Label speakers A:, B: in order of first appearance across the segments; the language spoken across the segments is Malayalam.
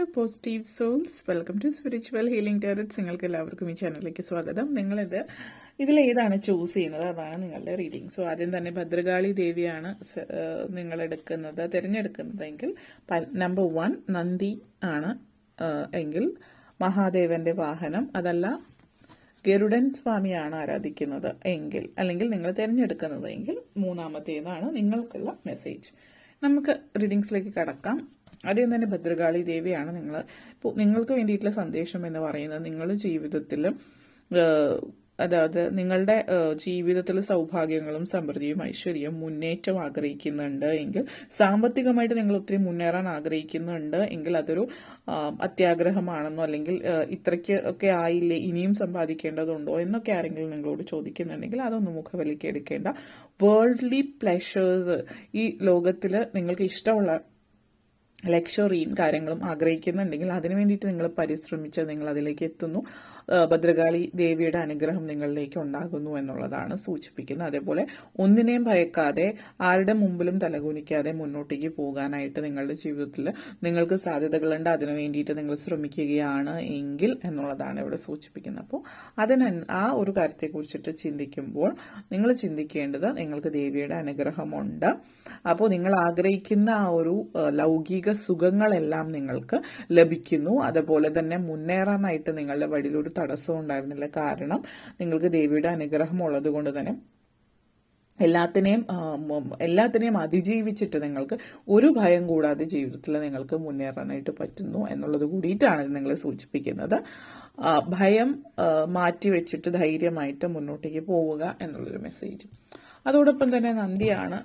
A: Hello positive souls welcome to spiritual healing tarots നിങ്ങൾക്ക് എല്ലാവർക്കും ഈ ചാനലിലേക്ക് സ്വാഗതം. നിങ്ങളിത് ഏതാണ് ചൂസ് ചെയ്യുന്നത്? അതാണ് നിങ്ങളുടെ റീഡിംഗ് സോ ആദ്യം തന്നെ ഭദ്രകാളി ദേവിയാണ് നിങ്ങൾ എടുക്കുന്നത് തിരഞ്ഞെടുക്കുന്നതെങ്കിൽ നമ്പർ വൺ നന്ദി ആണ് എങ്കിൽ മഹാദേവന്റെ വാഹനം. അതല്ല ഗരുഡൻ സ്വാമിയാണ് ആരാധിക്കുന്നത് എങ്കിൽ അല്ലെങ്കിൽ നിങ്ങൾ തിരഞ്ഞെടുക്കുന്നത് എങ്കിൽ മൂന്നാമത്തേതാണ് നിങ്ങൾക്കുള്ള മെസ്സേജ് നമുക്ക് റീഡിങ്സിലേക്ക് കടക്കാം. ആദ്യം തന്നെ ഭദ്രകാളി ദേവിയാണ് നിങ്ങൾ. നിങ്ങൾക്ക് വേണ്ടിയിട്ടുള്ള സന്ദേശം എന്ന് പറയുന്നത് നിങ്ങളുടെ ജീവിതത്തിൽ അതായത് നിങ്ങളുടെ ജീവിതത്തിൽ സൗഭാഗ്യങ്ങളും സമൃദ്ധിയും ഐശ്വര്യവും മുന്നേറ്റം ആഗ്രഹിക്കുന്നുണ്ട് എങ്കിൽ സാമ്പത്തികമായിട്ട് നിങ്ങൾ ഒത്തിരി മുന്നേറാൻ ആഗ്രഹിക്കുന്നുണ്ട് എങ്കിൽ അതൊരു അത്യാഗ്രഹമാണെന്നോ അല്ലെങ്കിൽ ഇത്രയ്ക്ക് ഒക്കെ ആയില്ലേ ഇനിയും സമ്പാദിക്കേണ്ടതുണ്ടോ എന്നൊക്കെ ആരെങ്കിലും നിങ്ങളോട് ചോദിക്കുന്നുണ്ടെങ്കിൽ അതൊന്നും മുഖവിലേക്ക് എടുക്കേണ്ട. വേൾഡ്ലി പ്ലഷേഴ്സ് ഈ ലോകത്തിൽ നിങ്ങൾക്ക് ഇഷ്ടമുള്ള ലക്ഷറിയും കാര്യങ്ങളും ആഗ്രഹിക്കുന്നുണ്ടെങ്കിൽ അതിനു വേണ്ടിയിട്ട് നിങ്ങൾ പരിശ്രമിച്ച് നിങ്ങൾ അതിലേക്ക് എത്തുന്നു. ഭദ്രകാളി ദേവിയുടെ അനുഗ്രഹം നിങ്ങളിലേക്ക് ഉണ്ടാകുന്നു എന്നുള്ളതാണ് സൂചിപ്പിക്കുന്നത്. അതേപോലെ ഒന്നിനെയും ഭയക്കാതെ ആരുടെ മുമ്പിലും തലകുനിക്കാതെ മുന്നോട്ടേക്ക് പോകാനായിട്ട് നിങ്ങളുടെ ജീവിതത്തിൽ നിങ്ങൾക്ക് സാധ്യതകളുണ്ട്. അതിനു വേണ്ടിയിട്ട് നിങ്ങൾ ശ്രമിക്കുകയാണ് എങ്കിൽ എന്നുള്ളതാണ് ഇവിടെ സൂചിപ്പിക്കുന്നത്. അപ്പോൾ അതിന് ആ ഒരു കാര്യത്തെക്കുറിച്ചിട്ട് ചിന്തിക്കുമ്പോൾ നിങ്ങൾ ചിന്തിക്കേണ്ടത് നിങ്ങൾക്ക് ദേവിയുടെ അനുഗ്രഹമുണ്ട്. അപ്പോൾ നിങ്ങൾ ആഗ്രഹിക്കുന്ന ആ ഒരു ആ, സുഖങ്ങളെല്ലാം നിങ്ങൾക്ക് ലഭിക്കുന്നു. അതുപോലെ തന്നെ മുന്നേറാനായിട്ട് നിങ്ങളുടെ വഴിയിൽ ഒരു തടസ്സവും ഉണ്ടായിരുന്നില്ല. കാരണം നിങ്ങൾക്ക് ദേവിയുടെ അനുഗ്രഹം ഉള്ളത് കൊണ്ട് തന്നെ എല്ലാത്തിനെയും എല്ലാത്തിനെയും അതിജീവിച്ചിട്ട് നിങ്ങൾക്ക് ഒരു ഭയം കൂടാതെ ജീവിതത്തിൽ നിങ്ങൾക്ക് മുന്നേറാനായിട്ട് പറ്റുന്നു എന്നുള്ളത് കൂടിയിട്ടാണ് നിങ്ങളെ സൂചിപ്പിക്കുന്നത്. ഭയം മാറ്റി മാറ്റിവെച്ചിട്ട് ധൈര്യമായിട്ട് മുന്നോട്ടേക്ക് പോവുക എന്നുള്ളൊരു മെസ്സേജ് അതോടൊപ്പം തന്നെ നന്ദിയാണ്.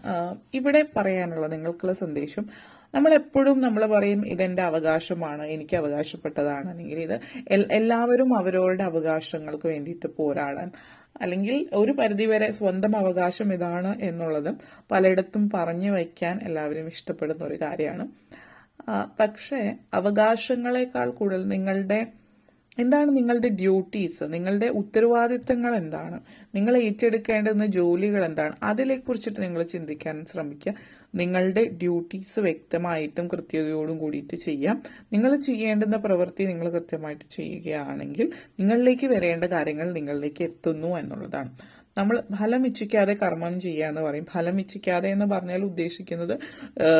A: ഇവിടെ പറയാനുള്ള നിങ്ങൾക്കുള്ള സന്ദേശം നമ്മൾ എപ്പോഴും നമ്മൾ പറയും ഇതെന്റെ അവകാശമാണ് എനിക്ക് അവകാശപ്പെട്ടതാണ്. അല്ലെങ്കിൽ ഇത് എല്ലാവരും അവരവരുടെ അവകാശങ്ങൾക്ക് വേണ്ടിയിട്ട് പോരാടാൻ അല്ലെങ്കിൽ ഒരു പരിധിവരെ സ്വന്തം അവകാശം ഇതാണ് എന്നുള്ളത് പലയിടത്തും പറഞ്ഞു വയ്ക്കാൻ എല്ലാവരും ഇഷ്ടപ്പെടുന്ന ഒരു കാര്യമാണ്. പക്ഷേ അവകാശങ്ങളെക്കാൾ കൂടുതൽ നിങ്ങളുടെ എന്താണ് നിങ്ങളുടെ ഡ്യൂട്ടീസ് നിങ്ങളുടെ ഉത്തരവാദിത്തങ്ങൾ എന്താണ്? നിങ്ങൾ ഏറ്റെടുക്കേണ്ടുന്ന ജോലികൾ എന്താണ് അതിലെ കുറിച്ചിട്ട് നിങ്ങൾ ചിന്തിക്കാൻ ശ്രമിക്കുക. നിങ്ങളുടെ ഡ്യൂട്ടീസ് വ്യക്തമായിട്ടും കൃത്യതയോടും കൂടിയിട്ട് ചെയ്യാം. നിങ്ങൾ ചെയ്യേണ്ടുന്ന പ്രവൃത്തി നിങ്ങൾ കൃത്യമായിട്ട് ചെയ്യുകയാണെങ്കിൽ നിങ്ങളിലേക്ക് വരേണ്ട കാര്യങ്ങൾ നിങ്ങളിലേക്ക് എത്തുന്നു എന്നുള്ളതാണ്. നമ്മൾ ഫലം ഇച്ഛിക്കാതെ കർമ്മം ചെയ്യുക എന്ന് പറയും. ഫലം ഇച്ഛിക്കാതെ എന്ന് പറഞ്ഞാൽ ഉദ്ദേശിക്കുന്നത്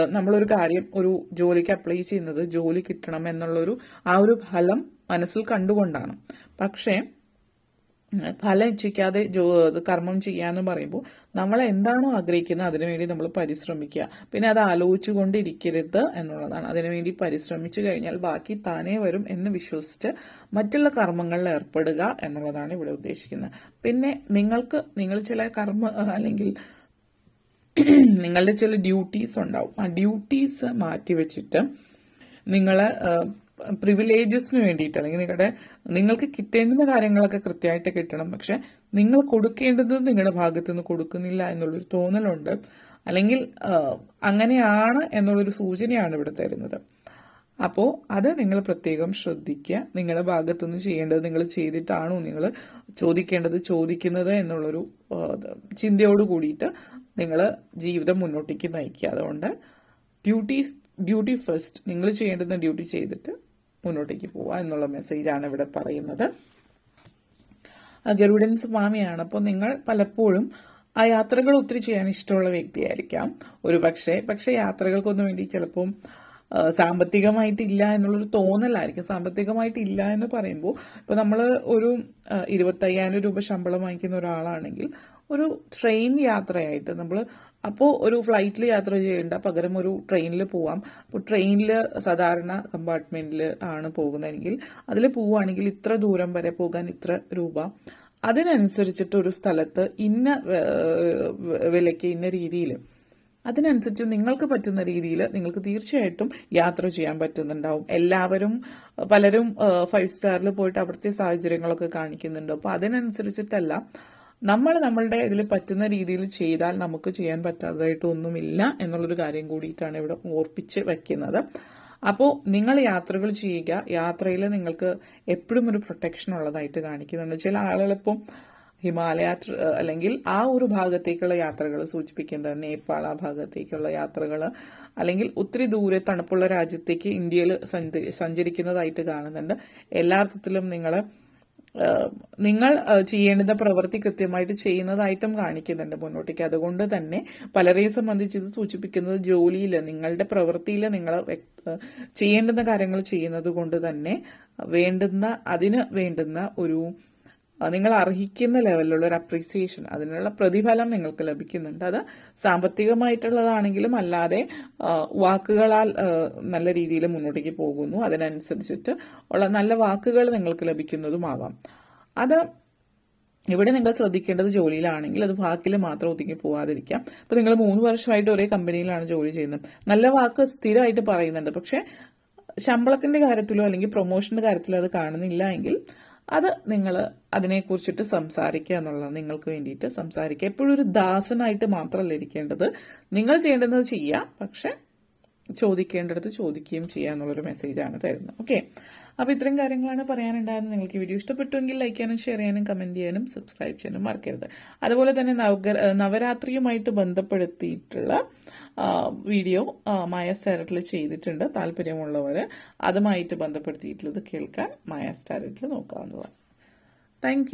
A: നമ്മളൊരു കാര്യം ഒരു ജോലിക്ക് അപ്ലൈ ചെയ്യുന്നത് ജോലി കിട്ടണം എന്നുള്ളൊരു ആ ഒരു ഫലം മനസ്സിൽ കണ്ടുകൊണ്ടാണ്. പക്ഷേ ഫലം ഇച്ഛിക്കാതെ കർമ്മം ചെയ്യാന്ന് പറയുമ്പോൾ നമ്മൾ എന്താണോ ആഗ്രഹിക്കുന്നത് അതിനുവേണ്ടി നമ്മൾ പരിശ്രമിക്കുക. പിന്നെ അത് ആലോചിച്ചു കൊണ്ടിരിക്കരുത് എന്നുള്ളതാണ് അതിനുവേണ്ടി പരിശ്രമിച്ചു കഴിഞ്ഞാൽ ബാക്കി താനേ വരും എന്ന് വിശ്വസിച്ച് മറ്റുള്ള കർമ്മങ്ങളിൽ ഏർപ്പെടുക എന്നുള്ളതാണ് ഇവിടെ ഉദ്ദേശിക്കുന്നത്. പിന്നെ നിങ്ങൾക്ക് നിങ്ങൾ ചില കർമ്മ അല്ലെങ്കിൽ നിങ്ങളുടെ ചില ഡ്യൂട്ടീസ് ഉണ്ടാവും. ആ ഡ്യൂട്ടീസ് മാറ്റിവെച്ചിട്ട് നിങ്ങൾ പ്രിവിലേജസിന് വേണ്ടിയിട്ട് അല്ലെങ്കിൽ നിങ്ങളുടെ നിങ്ങൾക്ക് കിട്ടേണ്ടുന്ന കാര്യങ്ങളൊക്കെ കൃത്യമായിട്ട് കിട്ടണം. പക്ഷെ നിങ്ങൾ കൊടുക്കേണ്ടത് നിങ്ങളുടെ ഭാഗത്തു നിന്ന് കൊടുക്കുന്നില്ല എന്നുള്ളൊരു തോന്നലുണ്ട്. അല്ലെങ്കിൽ അങ്ങനെയാണ് എന്നുള്ളൊരു സൂചനയാണ് ഇവിടെ തരുന്നത്. അപ്പോൾ അത് നിങ്ങൾ പ്രത്യേകം ശ്രദ്ധിക്കുക. നിങ്ങളുടെ ഭാഗത്തുനിന്ന് ചെയ്യേണ്ടത് നിങ്ങൾ ചെയ്തിട്ടാണോ നിങ്ങൾ ചോദിക്കേണ്ടത് ചോദിക്കുന്നത് എന്നുള്ളൊരു ചിന്തയോട് കൂടിയിട്ട് നിങ്ങൾ ജീവിതം മുന്നോട്ടേക്ക് നയിക്കുക. അതുകൊണ്ട് ഡ്യൂട്ടി ഡ്യൂട്ടി ഫസ്റ്റ് നിങ്ങൾ ചെയ്യേണ്ടുന്ന ഡ്യൂട്ടി ചെയ്തിട്ട് മുന്നോട്ടേക്ക് പോവുക എന്നുള്ള മെസ്സേജാണ് ഇവിടെ പറയുന്നത്. ഗരുഡൻ സ്വാമിയാണ്. അപ്പോൾ നിങ്ങൾ പലപ്പോഴും ആ യാത്രകൾ ഒത്തിരി ചെയ്യാൻ ഇഷ്ടമുള്ള വ്യക്തിയായിരിക്കാം. ഒരു പക്ഷേ പക്ഷേ യാത്രകൾക്കൊന്നും വേണ്ടി ചിലപ്പം സാമ്പത്തികമായിട്ടില്ല എന്നുള്ളൊരു തോന്നലായിരിക്കും. സാമ്പത്തികമായിട്ടില്ല എന്ന് പറയുമ്പോൾ ഇപ്പോൾ നമ്മൾ ഒരു ഇരുപത്തയ്യായിരം രൂപ ശമ്പളം വാങ്ങിക്കുന്ന ഒരാളാണെങ്കിൽ ഒരു ട്രെയിൻ യാത്രയായിട്ട് നമ്മൾ അപ്പോൾ ഒരു ഫ്ലൈറ്റിൽ യാത്ര ചെയ്യേണ്ട. പകരം ഒരു ട്രെയിനിൽ പോവാം. അപ്പോൾ ട്രെയിനിൽ സാധാരണ കമ്പാർട്ട്മെന്റിൽ ആണ് പോകുന്നതെങ്കിൽ അതിൽ പോവുകയാണെങ്കിൽ ഇത്ര ദൂരം വരെ പോകാൻ ഇത്ര രൂപ. അതിനനുസരിച്ചിട്ട് ഒരു സ്ഥലത്ത് ഇന്ന വിലയ്ക്ക് ഇന്ന രീതിയിൽ അതിനനുസരിച്ച് നിങ്ങൾക്ക് പറ്റുന്ന രീതിയിൽ നിങ്ങൾക്ക് തീർച്ചയായിട്ടും യാത്ര ചെയ്യാൻ പറ്റുന്നുണ്ടാവും. എല്ലാവരും പലരും ഫൈവ് സ്റ്റാറിൽ പോയിട്ട് അവിടുത്തെ സാഹചര്യങ്ങളൊക്കെ കാണിക്കുന്നുണ്ട്. അപ്പോൾ അതിനനുസരിച്ചിട്ടല്ല നമ്മൾ നമ്മളുടെ ഇതിൽ പറ്റുന്ന രീതിയിൽ ചെയ്താൽ നമുക്ക് ചെയ്യാൻ പറ്റാത്തതായിട്ട് ഒന്നുമില്ല എന്നുള്ളൊരു കാര്യം കൂടിയിട്ടാണ് ഇവിടെ ഓർപ്പിച്ച് വയ്ക്കുന്നത് അപ്പോൾ നിങ്ങൾ യാത്രകൾ ചെയ്യുക. യാത്രയിൽ നിങ്ങൾക്ക് എപ്പോഴും ഒരു പ്രൊട്ടക്ഷൻ ഉള്ളതായിട്ട് കാണിക്കുന്നുണ്ട്. ചില ആളുകളിപ്പം ഹിമാലയ അല്ലെങ്കിൽ ആ ഒരു ഭാഗത്തേക്കുള്ള യാത്രകൾ സൂചിപ്പിക്കുന്നത് നേപ്പാൾ ആ ഭാഗത്തേക്കുള്ള യാത്രകൾ അല്ലെങ്കിൽ ഒത്തിരി ദൂരെ തണുപ്പുള്ള രാജ്യത്തേക്ക് ഇന്ത്യയിൽ സഞ്ചരിക്കുന്നതായിട്ട് കാണുന്നുണ്ട്. എല്ലാ അർത്ഥത്തിലും നിങ്ങൾ നിങ്ങൾ ചെയ്യേണ്ടുന്ന പ്രവൃത്തി കൃത്യമായിട്ട് ചെയ്യുന്നതായിട്ടും കാണിക്കുന്നുണ്ട് മുന്നോട്ടേക്ക് അതുകൊണ്ട് തന്നെ പലരെയും സംബന്ധിച്ച് ഇത് സൂചിപ്പിക്കുന്നത് ജോലിയിൽ നിങ്ങളുടെ പ്രവൃത്തിയിൽ നിങ്ങൾ ചെയ്യേണ്ടുന്ന കാര്യങ്ങൾ ചെയ്യുന്നത് കൊണ്ട് തന്നെ വേണ്ടുന്ന അതിന് വേണ്ടുന്ന ഒരു നിങ്ങൾ അർഹിക്കുന്ന ലെവലിലുള്ള ഒരു അപ്രീസിയേഷൻ അതിനുള്ള പ്രതിഫലം നിങ്ങൾക്ക് ലഭിക്കുന്നുണ്ട്. അത് സാമ്പത്തികമായിട്ടുള്ളതാണെങ്കിലും അല്ലാതെ വാക്കുകളാൽ നല്ല രീതിയിൽ മുന്നോട്ടേക്ക് പോകുന്നു. അതിനനുസരിച്ചിട്ട് ഉള്ള നല്ല വാക്കുകൾ നിങ്ങൾക്ക് ലഭിക്കുന്നതുമാവാം. അത് ഇവിടെ നിങ്ങൾ ശ്രദ്ധിക്കേണ്ടത് ജോലിയിലാണെങ്കിൽ അത് വാക്കിൽ മാത്രം ഒതുങ്ങി പോവാതിരിക്കാം. ഇപ്പം നിങ്ങൾ മൂന്ന് വർഷമായിട്ട് ഒരേ കമ്പനിയിലാണ് ജോലി ചെയ്യുന്നത്. നല്ല വാക്ക് സ്ഥിരമായിട്ട് പറയുന്നുണ്ട്. പക്ഷേ ശമ്പളത്തിന്റെ കാര്യത്തിലോ അല്ലെങ്കിൽ പ്രൊമോഷന്റെ കാര്യത്തിലോ അത് കാണുന്നില്ല എങ്കിൽ അത് നിങ്ങൾ അതിനെക്കുറിച്ചിട്ട് സംസാരിക്കുക എന്നുള്ളത് നിങ്ങൾക്ക് വേണ്ടിയിട്ട് സംസാരിക്കുക. എപ്പോഴും ഒരു ദാസനായിട്ട് മാത്രമല്ല ഇരിക്കേണ്ടത്. നിങ്ങൾ ചെയ്യേണ്ടത് ചെയ്യുക. പക്ഷെ ചോദിക്കേണ്ടടുത്ത് ചോദിക്കുകയും ചെയ്യുക എന്നുള്ളൊരു മെസ്സേജാണ് തരുന്നത്. ഓക്കെ അപ്പോൾ ഇത്രയും കാര്യങ്ങളാണ് പറയാനുണ്ടായിരുന്നത്. നിങ്ങൾക്ക് ഈ വീഡിയോ ഇഷ്ടപ്പെട്ടുവെങ്കിൽ ലൈക്ക് ചെയ്യാനും ഷെയർ ചെയ്യാനും കമന്റ് ചെയ്യാനും സബ്സ്ക്രൈബ് ചെയ്യാനും മറക്കരുത്. അതുപോലെ തന്നെ നവരാത്രിയുമായിട്ട് ബന്ധപ്പെടുത്തിയിട്ടുള്ള വീഡിയോ മായ സ്റ്റാരറ്റിൽ ചെയ്തിട്ടുണ്ട്. താല്പര്യമുള്ളവർ അതുമായിട്ട് ബന്ധപ്പെടുത്തിയിട്ടുള്ളത് കേൾക്കാൻ മായ സ്റ്റാരറ്റിൽ നോക്കാവുന്നതാണ് താങ്ക്